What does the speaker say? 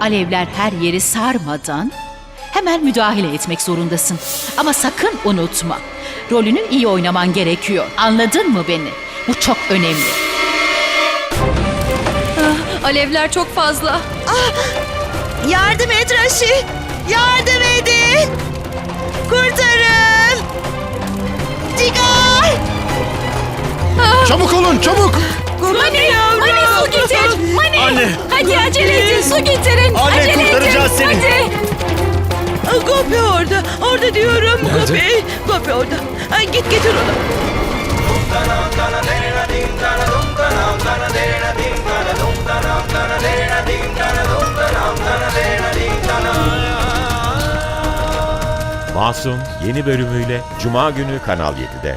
Alevler her yeri sarmadan hemen müdahale etmek zorundasın. Ama sakın unutma. Rolünü iyi oynaman gerekiyor. Anladın mı beni? Bu çok önemli. Alevler çok fazla. Yardım et Raşi. Yardım edin. Kurtarın. Tigay. Çabuk olun çabuk. Mani, Mani su getir. Mani. Anne. Hadi acele edin su getirin. Orada. Diyorum Gopi. Gopi orada. Ay, git getir onu. Masum yeni bölümüyle Cuma günü Kanal 7'de.